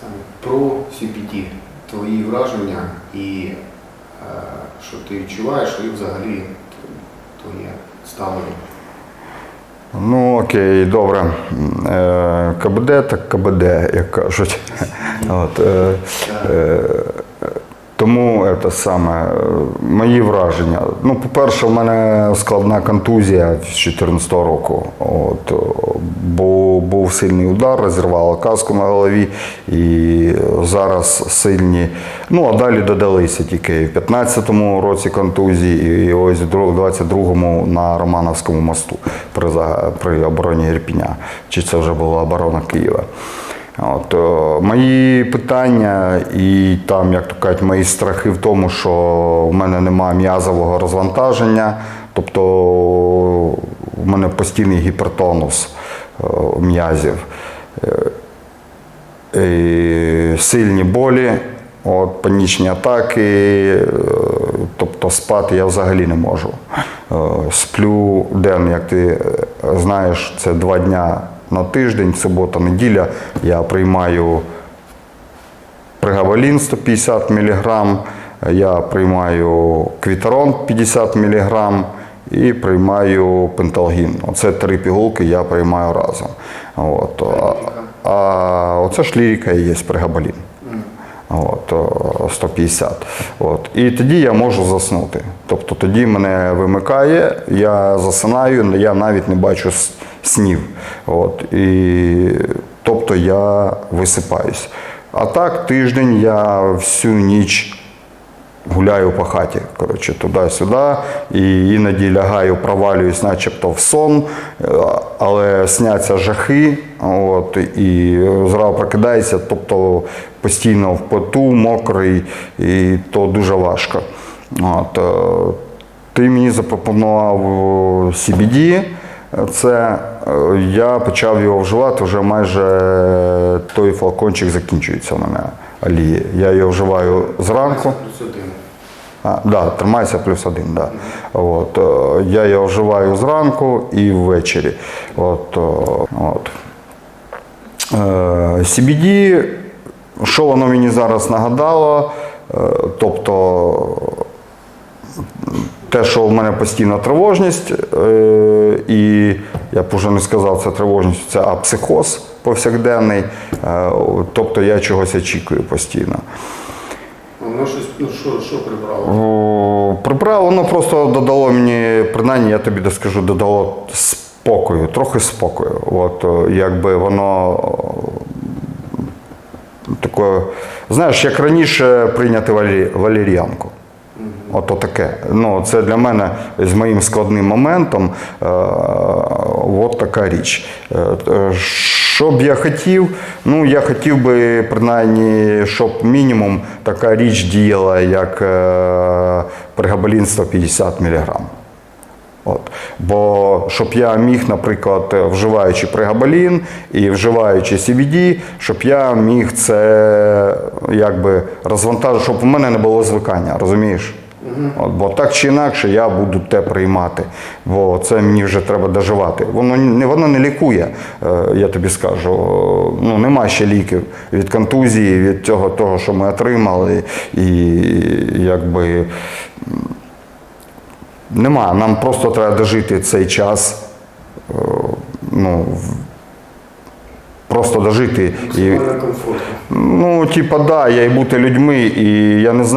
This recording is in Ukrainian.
Саме про CPT, твої враження і е, що ти відчуваєш, і взагалі твоє ставлення. Ну окей, добре. Е, КБД так КБД, як кажуть. От, е, е, тому це саме е, мої враження. Ну, по-перше, в мене складна контузія з 2014 року. От, бо був сильний удар, розірвало каску на голові, і зараз сильні. Ну, а далі додалися тільки в 15-му році контузії, і ось в 22-му на Романовському мосту при, при обороні Ірпіня. Чи це вже була оборона Києва. От, е, мої питання і там, як то кажуть, мої страхи в тому, що в мене немає м'язового розвантаження, тобто в мене постійний гіпертонус е, м'язів, Е, сильні болі, от, панічні атаки, тобто спати я взагалі не можу. Сплю день, як ти знаєш, це два дня на тиждень, субота, неділя. Я приймаю пригавалін 150 мг, я приймаю квітерон 50 мг і приймаю пенталгін. Оце три пігулки я приймаю разом. От. А, а оце ж лірика і є пригабалін. От, о, 150. От. І тоді я можу заснути. Тобто тоді мене вимикає, я засинаю, я навіть не бачу снів. От. І, тобто я висипаюсь. А так, тиждень я всю ніч гуляю по хаті, коротше, туди-сюди, і іноді лягаю, провалююсь, начебто в сон, е, але сняться жахи, от, і зразу прокидається, тобто постійно в поту, мокрий, і то дуже важко. От, е, ти мені запропонував е, CBD, це е, я почав його вживати вже майже той флакончик закінчується у мене алії. Я його вживаю зранку. А, да, тримайся плюс один, да. От, е, я його вживаю зранку і ввечері. От, е, от. Е, CBD, що воно мені зараз нагадало? Е, Тобто те, що в мене постійна тривожність, е, і я б уже не сказав, це тривожність, це а психоз повсякденний. Е, Тобто я чогось очікую постійно. Воно щось, ну що, що прибрало? Прибрало, воно просто додало мені, принаймні, я тобі скажу, додало спокою, трохи спокою. От, якби воно таке, знаєш, як раніше прийняти валі, валеріанку. Ото таке. Ну, це для мене з моїм складним моментом е, от така річ. Е, е, що б я хотів? Ну, я хотів би, принаймні, щоб мінімум така річ діяла, як е, пригабалін 150 мг. От. Бо щоб я міг, наприклад, вживаючи пригабалін і вживаючи CBD, щоб я міг це якби розвантажити, щоб у мене не було звикання, розумієш? От, бо так чи інакше я буду те приймати, бо це мені вже треба доживати. Воно не воно не лікує, е, я тобі скажу. Ну нема ще ліків від контузії, від цього того, що ми отримали, і якби Нема, нам просто треба дожити цей час. е, Ну, просто дожити. І, ну, типа, да, я і бути людьми, і я не знаю.